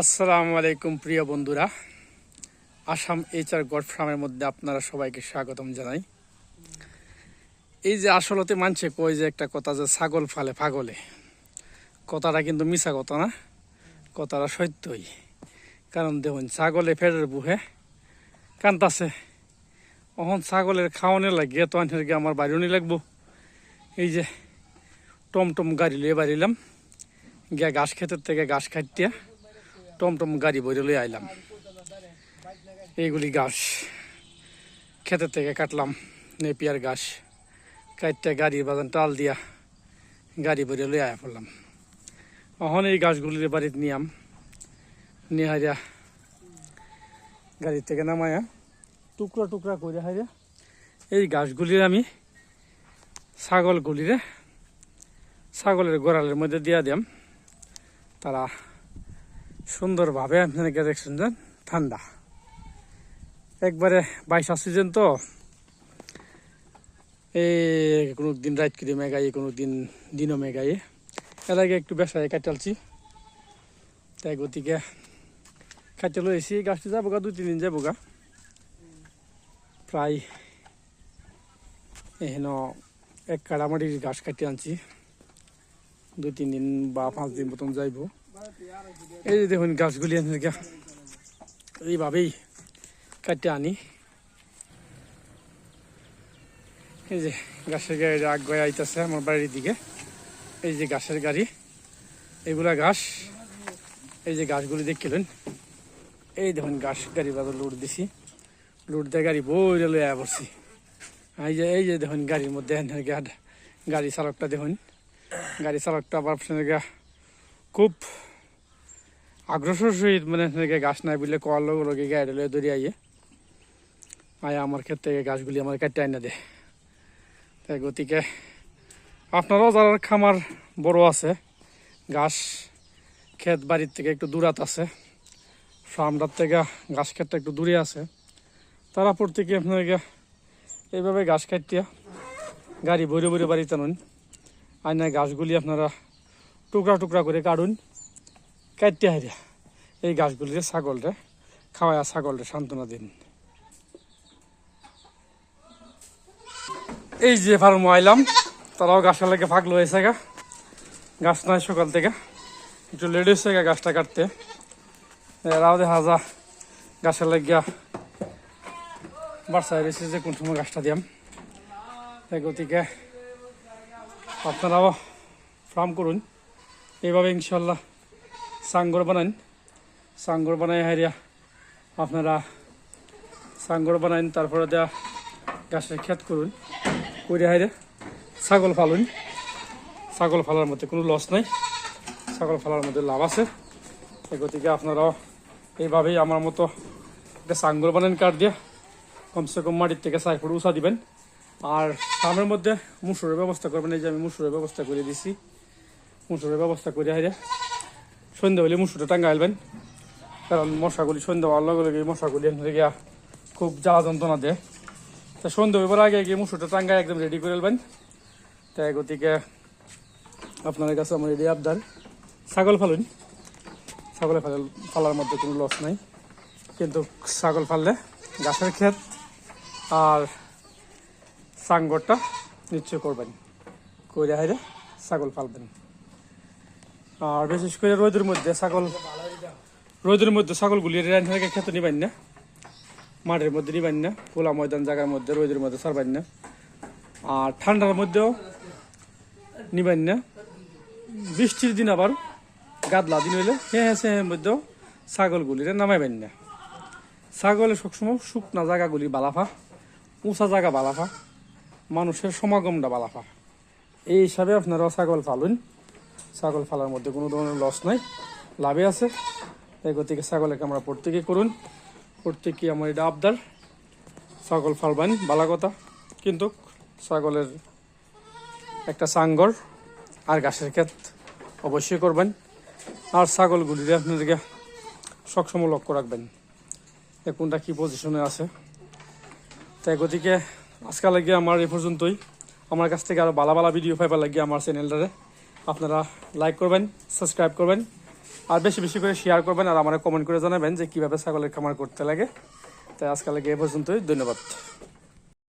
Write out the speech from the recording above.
আসসালামু আলাইকুম প্রিয় বন্ধুরা। আসাম এইচআর গড ফার্মের মধ্যে আপনারা সবাইকে স্বাগতম জানাই। এই যে আসলতে মানছে কই যে একটা কথা যে ছাগল ফালে পাগলে। কথাটা কিন্তু মিছা কথা না, কথাটা সত্যই। কারণ দেখুন, ছাগলে ফেরের বুহে কান্তাছে। অহন ছাগলের খাওয়ানো লাগিয়ে তো আনতে আমার বাড়িও লাগবো। এই যে টমটম গাড়ি লিয়ে বাড়িলাম, গিয়া ঘাস খেতের থেকে ঘাস খাইতিয়া টমটম গাড়ি বইরে লই আইলাম। এইগুলি ঘাস। ক্ষেতের থেকে কাটলাম নেপিয়ার ঘাস। কাটতে গাড়ির বাজান টাল দিয়া গাড়ি বইরে লই আয়া পড়লাম। অহন এই গাছগুলির বাড়িতে নিয়াম। নিয়ে হারিয়া গাড়ি থেকে নামায়া টুকরা টুকরা করে হারিয়া এই গাছগুলির আমি ছাগলগুলিরে, ছাগলের গোড়ালের মধ্যে দিয়া দিয়াম। তারা সুন্দরভাবে আপনাকে দেখছেন যে ঠান্ডা। একবারে বাইশা সিজন তো। এই কোনো দিন রাত করে মেঘাই কোনো দিন দিনও মেঘাই এর আগে একটু বেসায় কাটালছি তাই গতিকে কাটতে লইছি গাছটি যাব গা দুই তিন দিন যাব গা প্রায় এহেন এক কাড়ামাটির ঘাস কাটিয়ে আনছি। দুই তিন দিন বা পাঁচ দিন মতন যাইব। এই যে দেখুন গাছগুলি এইভাবেই কাটতে আনি। এই যে গাছের গাড়ি আগ গয়ে আইতেছে আমার বাড়ির দিকে। এই যে গাছের গাড়ি এগুলা ঘাস। এই যে গাছগুলি দেখছিলেন এই দেখুন গাছ গাড়ি বাজার লোড দিছি। লোড দিয়ে গাড়ি বইরে লইয়া পড়ছি। এই যে এই যে দেখুন গাড়ির মধ্যে গাড়ি চালকটা দেখুন। গাড়ি চালকটা আবার খুব আগ্রসর সহিত মানে এনেকে গাছ নাই বলে কোয়ার লগে লগে গাড়ি লয়ে দৌড়ে আইয়ে আয় আমার ক্ষেত থেকে গাছগুলি আমার কাটতে আইনা দে। তাই গতিকে আপনারাও যারা খামার বড় আছে, গাছ ক্ষেত বাড়ির থেকে একটু দূরাত আছে, ফার্মটার থেকে গাছ ক্ষেতটা একটু দূরে আছে, তারা প্রত্যেকে আপনাকে এইভাবে গাছ কাটিয়া গাড়ি ভরে ভরে বাড়িতে নুন আয়নায় গাছগুলি আপনারা টুকরা টুকরা করে কাটুন। কাটতে হারিয়া এই গাছগুলিরে ছাগলরে খাওয়ায়া ছাগলরে সান্ত্বনা দিন। এই যে ফার্ম আইলাম, তারাও গাছের লেগে ফাঁক লয়েছে গা। গাছ নাই সকাল থেকে। একটু লেট হয়েছে গা গাছটা কাটতে। এরাও দেখা যা, গাছের লাগিয়া বাড়সায় রয়েছে যে কোন সময় গাছটা দিয়াম। তাই গতিকে আপনারাও ফার্ম করুন। এইভাবে ইনশাল্লাহ সাঙ্গর বানান সাঙ্গর বানাই হারিয়া আপনারা সাঙ্গর বানাইন, তারপরে দেয়া গাছের খেত করুন করে হাইরে ছাগল ফালুন। ছাগল ফালার মধ্যে কোনো লস নাই, ছাগল ফালার মধ্যে লাভ আছে। এই গতিকে আপনারাও এইভাবেই আমার মতো একটা সাঙ্গর বানান কাঠ দিয়ে কমসে কম মাটির থেকে চার ফুট উষা দিবেন। আর ফার্মের মধ্যে মুসুরের ব্যবস্থা করবেন, এই যে আমি মুসুরের ব্যবস্থা করে দিছি। মুসুরের ব্যবস্থা করে হাইরে সন্ধ্যা হলে মুসুরটা টাঙ্গা আলবেন কারণ মশাগুলি সন্ধ্যা হওয়ার লগে লগে মশাগুলি এখান থেকে খুব জ্বালা যন্ত্রণা দেয়। তা সন্ধ্যা হইবার আগে গিয়ে মুসুরটা টাঙ্গায় একদম রেডি করে আলবেন তাই গতিকে আপনাদের কাছে আমার এটি আবদার। ছাগল ফালুন। ছাগলে ফাল, ফালার মধ্যে কোনো লস নাই। কিন্তু ছাগল ফাললে গাছের ক্ষেত আর সাঙ্গরটা নিশ্চয় করবেন। করে হাইরে ছাগল ফালবেন। আর বিশেষ করে রোদের মধ্যে ছাগল, রোদের মধ্যে ছাগলগুলি রান থেকে খেতে নিবেন না। মাঠের মধ্যে নিবেন না, খোলা ময়দান জায়গার মধ্যে, রোদের মধ্যে ছাড়বেন না। আর ঠান্ডার মধ্যেও নিবেন না। বৃষ্টির দিন আবার গাদলা দিন হইলে হ্যাঁ হ্যাঁ হ্যাঁ মধ্যেও ছাগলগুলিরে নামাইবেন না। ছাগলে সবসময় শুকনা জায়গাগুলি বালাফা, উঁচা জায়গা বালাফা, মানুষের সমাগমটা বালাফা। এই হিসাবে আপনারাও ছাগল ফালুন ছাগল ফালার মধ্যে কোনো ধরনের লস নাই। লাভে আছে। এই গতিকে ছাগলের আমরা প্রত্যেকে করুন। প্রত্যেকে আমার এটা আবদার। ছাগল ফালবেন, বালা কথা। কিন্তু ছাগলের একটা সাঙ্গর আর ঘাসের ক্ষেত অবশ্যই করবেন। আর ছাগলগুলিরে আপনাদেরকে সবসময় লক্ষ্য রাখবেন। কোনটা কী পজিশনে আছে? তাই গতিকে আজকাল লাগিয়ে আমার এ পর্যন্তই। আমার কাছ থেকে আরও বালা বালা ভিডিও পাইবার লাগিয়ে আমার চ্যানেলটারে আপনারা লাইক করবেন সাবস্ক্রাইব করবেন, আর বেশি বেশি করে শেয়ার করবেন আর আমার কমেন্ট করে জানাবেন যে কীভাবে ছাগলের খামার করতে লাগে। তাই আজকাল লাগে এ পর্যন্তই, ধন্যবাদ।